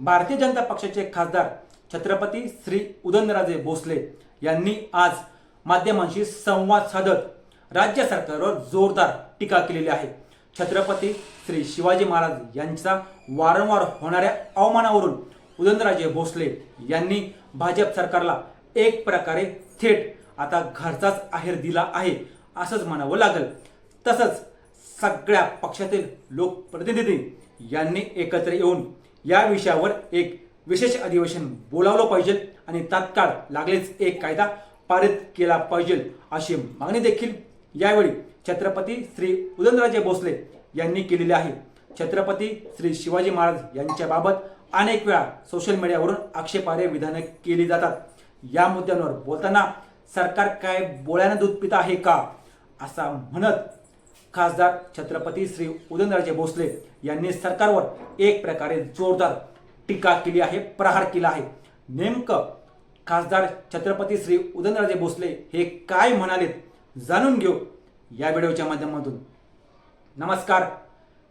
भारतीय जनता पक्षाचे खासदार छत्रपती श्री उदयनराजे भोसले यांनी आज माध्यमांशी संवाद साधत राज्य सरकारवर जोरदार टीका केलेली आहे. छत्रपती श्री शिवाजी महाराज यांचा वारंवार होणाऱ्या अवमानावरून उदयनराजे भोसले यांनी भाजप सरकारला एक प्रकारे थेट आता घरचाच आहेर दिला आहे असंच म्हणावं लागेल. तसंच सगळ्या पक्षातील लोकप्रतिनिधी यांनी एकत्र येऊन या विषयावर एक विशेष अधिवेशन बोलावलं पाहिजे आणि तात्काळ लागलेच एक कायदा पारित केला पाहिजे अशी मागणी देखील यावेळी छत्रपती श्री उदयनराजे भोसले यांनी केलेली आहे. छत्रपती श्री शिवाजी महाराज यांच्याबाबत अनेक वेळा सोशल मीडियावरून आक्षेपार्ह विधानं केली जातात. या मुद्द्यांवर बोलताना सरकार काय बोळ्यानं दूध पित आहे का असा म्हणत खासदार छत्रपती श्री उदयनराजे भोसले यांनी सरकारवर एक प्रकारे जोरदार टीका केली आहे प्रहार केला आहे. नेमकं खासदार छत्रपती श्री उदयनराजे भोसले हे काय म्हणालेत जाणून घेऊ या व्हिडिओच्या माध्यमातून. नमस्कार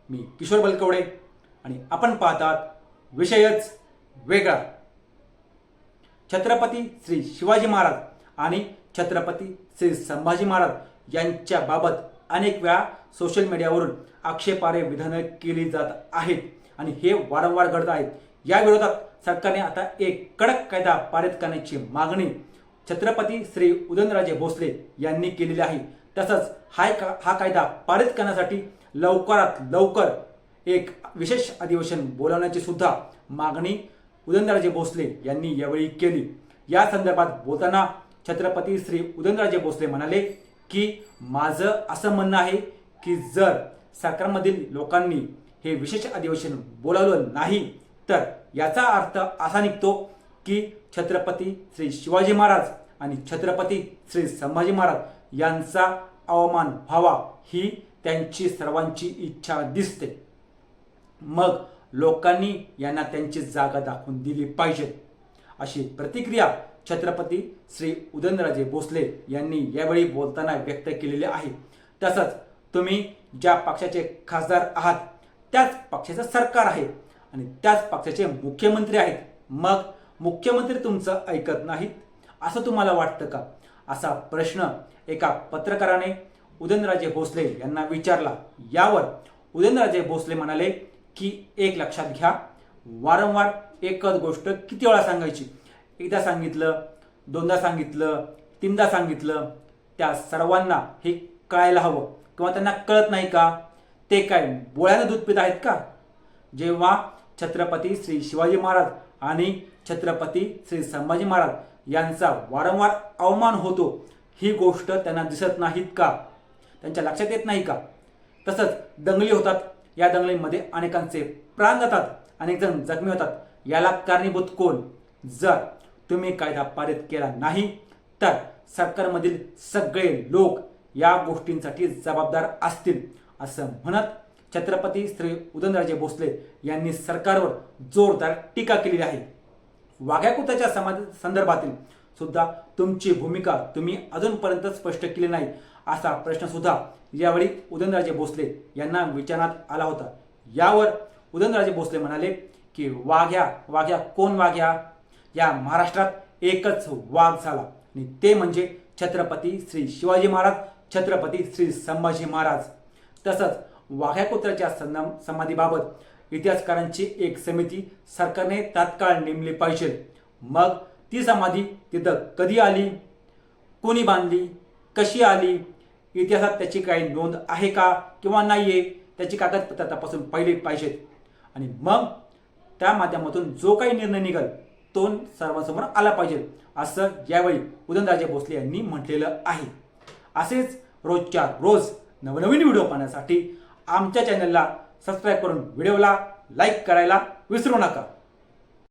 मी किशोर बलकवडे आणि आपण पाहतात विषयच वेगळा. छत्रपती श्री शिवाजी महाराज आणि छत्रपती श्री संभाजी महाराज यांच्याबाबत अनेक वेळा सोशल मीडियावरून आक्षेपार्ह विधानं केली जात आहेत. आणि हे वारंवार घडत आहेत. या विरोधात सरकारने आता एक कडक कायदा पारित करण्याची मागणी छत्रपती श्री उदयनराजे भोसले यांनी केलेली आहे. तसंच हा का हा कायदा पारित करण्यासाठी लवकरात लवकर एक विशेष अधिवेशन बोलावण्याची सुद्धा मागणी उदयनराजे भोसले यांनी यावेळी केली. या संदर्भात बोलताना छत्रपती श्री उदयनराजे भोसले म्हणाले की माझं असं म्हणणं आहे की जर सरकारमधील लोकांनी हे विशेष अधिवेशन बोलावलं नाही तर याचा अर्थ असा निघतो की छत्रपती श्री शिवाजी महाराज आणि छत्रपती श्री संभाजी महाराज यांचा अवमान व्हावा ही त्यांची सर्वांची इच्छा दिसते. मग लोकांनी यांना त्यांची जागा दाखवून दिली पाहिजे. अशी प्रतिक्रिया छत्रपती श्री उदयनराजे भोसले यांनी यावेळी बोलताना व्यक्त केलेले आहे. तसंच तुम्ही ज्या पक्षाचे खासदार आहात त्याच पक्षाचं सरकार आहे आणि त्याच पक्षाचे मुख्यमंत्री आहेत. मग मुख्यमंत्री तुमचं ऐकत नाहीत असं तुम्हाला वाटतं का? असा प्रश्न एका पत्रकाराने उदयनराजे भोसले यांना विचारला. यावर उदयनराजे भोसले म्हणाले की एक लक्षात घ्या वारंवार एकच गोष्ट किती वेळा सांगायची? एकदा सांगितलं दोनदा सांगितलं तीनदा सांगितलं त्या सर्वांना हे कळायला हवं. किंवा त्यांना कळत नाही का? ते काय बोळ्यानं दूध पित आहेत का? जेव्हा छत्रपती श्री शिवाजी महाराज आणि छत्रपती श्री संभाजी महाराज यांचा वारंवार अवमान होतो ही गोष्ट त्यांना दिसत नाहीत का? त्यांच्या लक्षात येत नाही का? तसंच दंगली होतात. या दंगलीमध्ये अनेकांचे प्राण जातात अनेक जण जखमी होतात. याला कारणीभूत कोण? जर तुम्ही कायदा पारित केला नाही तर सरकारमधील सगळे लोक या गोष्टींसाठी जबाबदार असतील असं म्हणत छत्रपती श्री उदयनराजे भोसले यांनी सरकारवर जोरदार टीका केलेली आहे. वाघ्या समाज संदर्भातील सुद्धा तुमची भूमिका तुम्ही अजूनपर्यंत स्पष्ट केली नाही असा प्रश्न सुद्धा यावेळी उदयनराजे भोसले यांना विचारण्यात आला होता. यावर उदयनराजे भोसले म्हणाले की वाघ्या वाघ्या कोण वाघ्या? या महाराष्ट्रात एकच वाद झाला. आणि ते म्हणजे छत्रपती श्री शिवाजी महाराज छत्रपती श्री संभाजी महाराज. तसंच वाघ्या कुत्र्याच्या समाधीबाबत इतिहासकारांची एक समिती सरकारने तात्काळ नेमली पाहिजे. मग ती समाधी तिथं कधी आली? कोणी बांधली? कशी आली? इतिहासात त्याची काही नोंद आहे का किंवा नाही आहे त्याची कागदपत्र तपासून पाहिली पाहिजेत. आणि मग त्या माध्यमातून जो काही निर्णय निघाल तो सर्वांसमोर आला पाहिजे. असं यावेळी उदयनराजे भोसले यांनी म्हटलेलं आहे. असेच रोजच्या रोज नवनवीन व्हिडिओ पाहण्यासाठी आमच्या चॅनलला सबस्क्राईब करून व्हिडिओला लाईक करायला विसरू नका.